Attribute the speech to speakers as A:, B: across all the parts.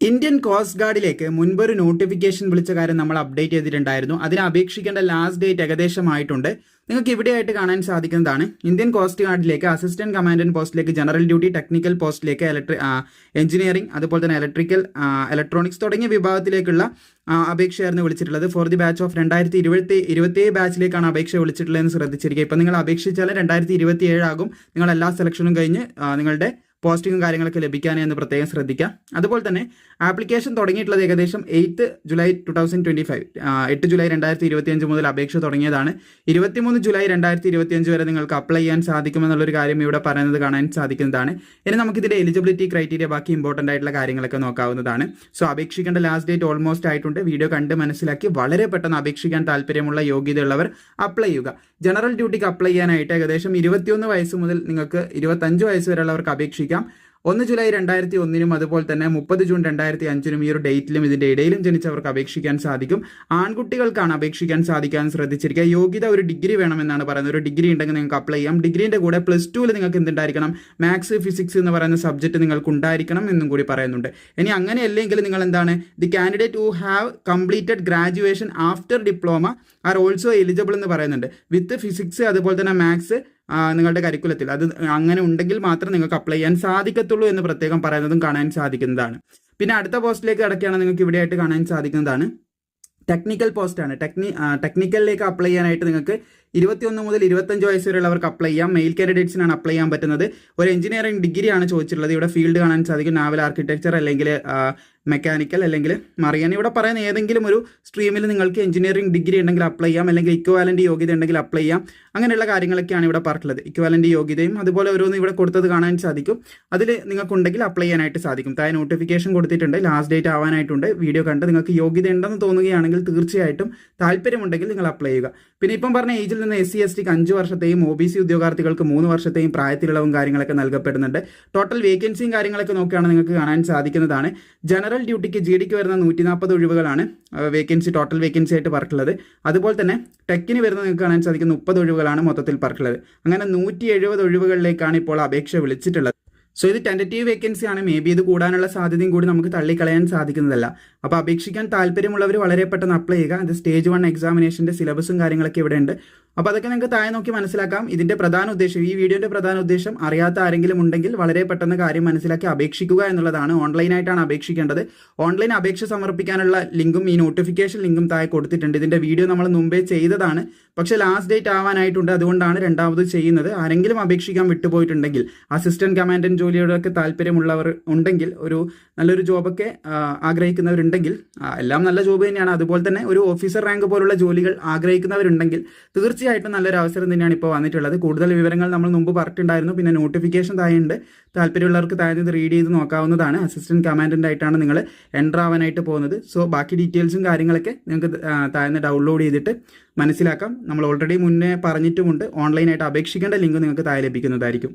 A: Indian coast ഗാർഡിലേക്ക് മുൻപൊരു notification വിളിച്ച കാര്യം നമ്മൾ അപ്ഡേറ്റ് ചെയ്തിട്ടുണ്ടായിരുന്നു. അതിന് അപേക്ഷിക്കേണ്ട ലാസ്റ്റ് ഡേറ്റ് ഏകദേശമായിട്ടുണ്ട്. നിങ്ങൾക്ക് ഇവിടെയായിട്ട് കാണാൻ സാധിക്കുന്നതാണ്. ഇന്ത്യൻ കോസ്റ്റ് ഗാർഡിലേക്ക് അസിസ്റ്റന്റ് കമാൻഡന്റ് പോസ്റ്റിലേക്ക് ജനറൽ ഡ്യൂട്ടി ടെക്നിക്കൽ പോസ്റ്റിലേക്ക് ഇലക്ട്രി എഞ്ചിനീയറിംഗ് അതുപോലെ തന്നെ ഇലക്ട്രിക്കൽ ഇലക്ട്രോണിക്സ് തുടങ്ങിയ വിഭാഗത്തിലേക്കുള്ള അപേക്ഷയായിരുന്നു വിളിച്ചിട്ടുള്ളത്. ഫോർ ദി ബാച്ച് ഓഫ് രണ്ടായിരത്തി ഇരുപത്തി ഇരുപത്തിയേഴ് ബാച്ചിലേക്കാണ് അപേക്ഷ വിളിച്ചിട്ടുള്ളതെന്ന് ശ്രദ്ധിച്ചിരിക്കുക. ഇപ്പം നിങ്ങൾ അപേക്ഷിച്ചാൽ രണ്ടായിരത്തി ഇരുപത്തി ഏഴാകും നിങ്ങൾ എല്ലാ സെലക്ഷനും കഴിഞ്ഞ് നിങ്ങളുടെ പോസ്റ്റിങ്ങും കാര്യങ്ങളൊക്കെ ലഭിക്കാനേ എന്ന് പ്രത്യേകം ശ്രദ്ധിക്കുക അതുപോലെ തന്നെ ആപ്ലിക്കേഷൻ തുടങ്ങിയിട്ടുള്ളത് ഏകദേശം eighth July two thousand twenty five എട്ട് ജൂലൈ രണ്ടായിരത്തി ഇരുപത്തിയഞ്ച് മുതൽ അപേക്ഷ തുടങ്ങിയതാണ്. ഇരുപത്തിമൂന്ന് ജൂലൈ രണ്ടായിരത്തി ഇരുപത്തിയഞ്ച് വരെ നിങ്ങൾക്ക് അപ്ലൈ ചെയ്യാൻ സാധിക്കുമെന്നുള്ളൊരു കാര്യം ഇവിടെ പറയുന്നത് കാണാൻ സാധിക്കുന്നതാണ്. ഇനി നമുക്കിതിന്റെ എലിജിബിലിറ്റി ക്രൈറ്റീരിയ ബാക്കി ഇമ്പോർട്ടന്റ് ആയിട്ടുള്ള കാര്യങ്ങളൊക്കെ നോക്കാവുന്നതാണ്. സോ അപേക്ഷിക്കേണ്ട ലാസ്റ്റ് ഡേറ്റ് ഓൾമോസ്റ്റ് ആയിട്ടുണ്ട്. വീഡിയോ കണ്ട് മനസ്സിലാക്കി വളരെ പെട്ടെന്ന് അപേക്ഷിക്കാൻ താല്പര്യമുള്ള യോഗ്യതയുള്ളവർ അപ്ലൈ ചെയ്യുക. ജനറൽ ഡ്യൂട്ടിക്ക് അപ്ലൈ ചെയ്യാനായിട്ട് ഏകദേശം ഇരുപത്തിയൊന്ന് വയസ്സ് മുതൽ നിങ്ങൾക്ക് ഇരുപത്തഞ്ച് വയസ്സ് വരെയുള്ളവർക്ക് അപേക്ഷിക്കാം. ഒന്ന് ജൂലൈ രണ്ടായിരത്തി ഒന്നിനും അതുപോലെ തന്നെ മുപ്പത് ജൂൺ രണ്ടായിരത്തി അഞ്ചിനും ഈ ഒരു ഡേറ്റിലും ഇതിന്റെ ഇടയിലും ജനിച്ചവർക്ക് അപേക്ഷിക്കാൻ സാധിക്കും. ആൺകുട്ടികൾക്കാണ് അപേക്ഷിക്കാൻ സാധിക്കാൻ ശ്രദ്ധിച്ചിരിക്കുക. യോഗ്യത ഒരു ഡിഗ്രി വേണമെന്നാണ് പറയുന്നത്. ഒരു ഡിഗ്രി ഉണ്ടെങ്കിൽ നിങ്ങൾക്ക് അപ്ലൈ ചെയ്യാം. ഡിഗ്രീന്റെ കൂടെ പ്ലസ് ടുവിൽ നിങ്ങൾക്ക് എന്തുണ്ടായിരിക്കണം? മാത്സ് ഫിസിക്സ് എന്ന് പറയുന്ന സബ്ജക്ട് നിങ്ങൾക്ക് ഉണ്ടായിരിക്കണം എന്നും കൂടി പറയുന്നുണ്ട്. ഇനി അങ്ങനെ അല്ലെങ്കിൽ നിങ്ങൾ എന്താണ്? The candidate who have completed graduation after diploma are also eligible എന്ന് പറയുന്നുണ്ട്. വിത്ത് ഫിസിക്സ് അതുപോലെ തന്നെ മാത്സ് നിങ്ങളുടെ കരിക്കുലത്തിൽ. അത് അങ്ങനെ ഉണ്ടെങ്കിൽ മാത്രം നിങ്ങൾക്ക് അപ്ലൈ ചെയ്യാൻ സാധിക്കത്തുള്ളൂ എന്ന് പ്രത്യേകം പറയുന്നതും കാണാൻ സാധിക്കുന്നതാണ്. പിന്നെ അടുത്ത പോസ്റ്റിലേക്ക് കിടക്കുകയാണ് നിങ്ങൾക്ക് ഇവിടെയായിട്ട് കാണാൻ സാധിക്കുന്നതാണ്. ടെക്നിക്കൽ പോസ്റ്റാണ് ടെക്നി ടെക്നിക്കലിലേക്ക് അപ്ലൈ ചെയ്യാനായിട്ട് നിങ്ങൾക്ക് ഇരുപത്തിയൊന്ന് മുതൽ ഇരുപത്തഞ്ച് വയസ്സ് വരെയുള്ളവർക്ക് അപ്ലൈ ചെയ്യാം. മെയിൽ കാൻഡിഡേറ്റ്സിനാണ് അപ്ലൈ ചെയ്യാൻ പറ്റുന്നത്. ഒരു എഞ്ചിനീയറിംഗ് ഡിഗ്രിയാണ് ചോദിച്ചിട്ടുള്ളത്. ഇവിടെ ഫീൽഡ് കാണാൻ സാധിക്കും. നാവൽ ആർക്കിടെക്ചർ അല്ലെങ്കിൽ മെക്കാനിക്കൽ അല്ലെങ്കിൽ മറിയാൻ. ഇവിടെ പറയുന്ന ഏതെങ്കിലും ഒരു സ്ട്രീമിൽ നിങ്ങൾക്ക് എഞ്ചിനീയറിംഗ് ഡിഗ്രി ഉണ്ടെങ്കിൽ അപ്ലൈ ചെയ്യാം. അല്ലെങ്കിൽ ഇക്വാലന്റ് യോഗ്യത ഉണ്ടെങ്കിൽ അപ്ലൈ ചെയ്യാം. അങ്ങനെയുള്ള കാര്യങ്ങളൊക്കെയാണ് ഇവിടെ പറഞ്ഞിട്ടുള്ളത്. ഇക്വാലന്റ് യോഗ്യതയും അതുപോലെ ഓരോന്ന് ഇവിടെ കൊടുത്തത് കാണാൻ സാധിക്കും. അതിൽ നിങ്ങൾക്കുണ്ടെങ്കിൽ അപ്ലൈ ചെയ്യാനായിട്ട് സാധിക്കും. താഴെ നോട്ടിഫിക്കേഷൻ കൊടുത്തിട്ടുണ്ട്. Last date ആവാനായിട്ടുണ്ട്. വീഡിയോ കണ്ട് നിങ്ങൾക്ക് യോഗ്യത ഉണ്ടെന്ന് തോന്നുകയാണെങ്കിൽ തീർച്ചയായിട്ടും താല്പര്യമുണ്ടെങ്കിൽ നിങ്ങൾ അപ്ലൈ ചെയ്യുക. പിന്നെ ഇപ്പം പറഞ്ഞ ഏജിൽ നിന്ന് എസ് സി എസ് ടിക്ക് അഞ്ച് വർഷത്തെയും ഒ ബി സി ഉദ്യോഗാർത്ഥികൾക്ക് മൂന്ന് വർഷത്തെയും പ്രായത്തിലുള്ളവും കാര്യങ്ങളൊക്കെ നൽകപ്പെടുന്നുണ്ട്. ടോട്ടൽ വേക്കൻസിയും കാര്യങ്ങളൊക്കെ നോക്കുകയാണ് നിങ്ങൾക്ക് കാണാൻ സാധിക്കുന്നതാണ്. ജനറൽ ഡ്യൂട്ടിക്ക് ജി ഡിക്ക് വരുന്ന നൂറ്റി നാൽപ്പത് ഒഴിവുകളാണ് വേക്കൻസി ടോട്ടൽ വേക്കൻസി ആയിട്ട് പറഞ്ഞിട്ടുള്ളത്. അതുപോലെ തന്നെ ടെക്കിന് വരുന്ന നിങ്ങൾക്ക് കാണാൻ സാധിക്കുന്ന മുപ്പത് ഒഴിവുകളാണ് മൊത്തത്തിൽ പറഞ്ഞിട്ടുള്ളത്. അങ്ങനെ നൂറ്റി എഴുപത് ഒഴിവുകളിലേക്കാണ് ഇപ്പോൾ അപേക്ഷ വിളിച്ചിട്ടുള്ളത്. സോ ഇത് ടെന്ററ്റീവ് വേക്കൻസി ആണ്. മേ ബി ഇത് കൂടാനുള്ള സാധ്യതയും കൂടി നമുക്ക് തള്ളിക്കളയാൻ സാധിക്കുന്നതല്ല. അപ്പോൾ അപേക്ഷിക്കാൻ താല്പര്യമുള്ളവർ വളരെ പെട്ടെന്ന് അപ്ലൈ ചെയ്യുക. അത് സ്റ്റേജ് വൺ എക്സാമിനേഷന്റെ സിലബസും കാര്യങ്ങളൊക്കെ ഇവിടെ ഉണ്ട് അപ്പോൾ അതൊക്കെ നിങ്ങൾക്ക് താഴെ നോക്കി മനസ്സിലാക്കാം. ഇതിന്റെ പ്രധാന ഉദ്ദേശം ഈ വീഡിയോന്റെ പ്രധാന ഉദ്ദേശം അറിയാത്ത ആരെങ്കിലും ഉണ്ടെങ്കിൽ വളരെ പെട്ടെന്ന് കാര്യം മനസ്സിലാക്കി അപേക്ഷിക്കുക എന്നുള്ളതാണ്. ഓൺലൈനായിട്ടാണ് അപേക്ഷിക്കേണ്ടത്. ഓൺലൈൻ അപേക്ഷ സമർപ്പിക്കാനുള്ള ലിങ്കും ഈ നോട്ടിഫിക്കേഷൻ ലിങ്കും താഴെ കൊടുത്തിട്ടുണ്ട്. ഇതിന്റെ വീഡിയോ നമ്മൾ മുമ്പേ ചെയ്തതാണ്. പക്ഷേ ലാസ്റ്റ് ഡേറ്റ് ആവാനായിട്ടുണ്ട്. അതുകൊണ്ടാണ് രണ്ടാമത് ചെയ്യുന്നത്. ആരെങ്കിലും അപേക്ഷിക്കാൻ വിട്ടുപോയിട്ടുണ്ടെങ്കിൽ അസിസ്റ്റന്റ് കമാൻഡന്റ് ജോലിയോടൊക്കെ താല്പര്യമുള്ളവർ ഉണ്ടെങ്കിൽ ഒരു നല്ലൊരു ജോബൊക്കെ ആഗ്രഹിക്കുന്നവരുണ്ടെങ്കിൽ എല്ലാം നല്ല ജോബ് തന്നെയാണ്. അതുപോലെ തന്നെ ഒരു ഓഫീസർ റാങ്ക് പോലുള്ള ജോലികൾ ആഗ്രഹിക്കുന്നവരുണ്ടെങ്കിൽ തീർച്ചയായിട്ടും നല്ലൊരു അവസരം തന്നെയാണ് ഇപ്പോൾ വന്നിട്ടുള്ളത്. കൂടുതൽ വിവരങ്ങൾ നമ്മൾ മുമ്പ് പറഞ്ഞിട്ടുണ്ടായിരുന്നു. പിന്നെ നോട്ടിഫിക്കേഷൻ താഴെയുണ്ട്. താല്പര്യമുള്ളവർക്ക് താഴെ റീഡ് ചെയ്ത് നോക്കാവുന്നതാണ്. അസിസ്റ്റന്റ് കമാൻഡന്റ് ആയിട്ടാണ് നിങ്ങൾ എന്റർ ആവാനായിട്ട് പോകുന്നത്. സോ ബാക്കി ഡീറ്റെയിൽസും കാര്യങ്ങളൊക്കെ നിങ്ങൾക്ക് താഴ്ന്ന് ഡൗൺലോഡ് ചെയ്തിട്ട് മനസ്സിലാക്കാം. നമ്മൾ ഓൾറെഡി മുന്നേ പറഞ്ഞിട്ടുമുണ്ട്. ഓൺലൈനായിട്ട് അപേക്ഷിക്കേണ്ട ലിങ്ക് നിങ്ങൾക്ക് താഴെ ലഭിക്കുന്നതായിരിക്കും.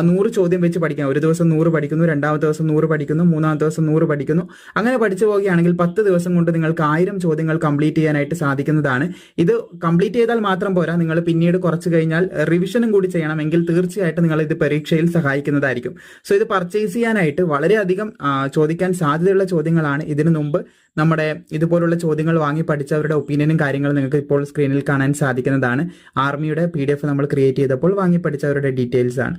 A: നൂറ് ചോദ്യം വെച്ച് പഠിക്കാം. ഒരു ദിവസം നൂറ് പഠിക്കുന്നു രണ്ടാമത്തെ ദിവസം നൂറ് പഠിക്കുന്നു മൂന്നാമത്തെ ദിവസം നൂറ് പഠിക്കുന്നു. അങ്ങനെ പഠിച്ചു പോവുകയാണെങ്കിൽ പത്ത് ദിവസം കൊണ്ട് നിങ്ങൾക്ക് ആയിരം ചോദ്യങ്ങൾ കംപ്ലീറ്റ് ചെയ്യാനായിട്ട് സാധിക്കുന്നതാണ്. ഇത് കംപ്ലീറ്റ് ചെയ്താൽ മാത്രം പോരാ. നിങ്ങൾ പിന്നീട് കുറച്ച് കഴിഞ്ഞാൽ റിവിഷനും കൂടി ചെയ്യണമെങ്കിൽ തീർച്ചയായിട്ടും നിങ്ങൾ ഇത് പരീക്ഷയിൽ സഹായിക്കുന്നതായിരിക്കും. സോ ഇത് പർച്ചേസ് ചെയ്യാനായിട്ട് വളരെയധികം ആ, ചോദിക്കാൻ സാധ്യതയുള്ള ചോദ്യങ്ങളാണ്. ഇതിനു മുമ്പ് നമ്മുടെ ഇതുപോലുള്ള ചോദ്യങ്ങൾ വാങ്ങി പഠിച്ചവരുടെ ഒപ്പീനിയനും കാര്യങ്ങളും നിങ്ങൾക്ക് ഇപ്പോൾ സ്ക്രീനിൽ കാണാൻ സാധിക്കുന്നതാണ്. ആർമിയുടെ പി നമ്മൾ ക്രിയേറ്റ് ചെയ്തപ്പോൾ വാങ്ങി പഠിച്ചവരുടെ ഡീറ്റെയിൽസ് ആണ്.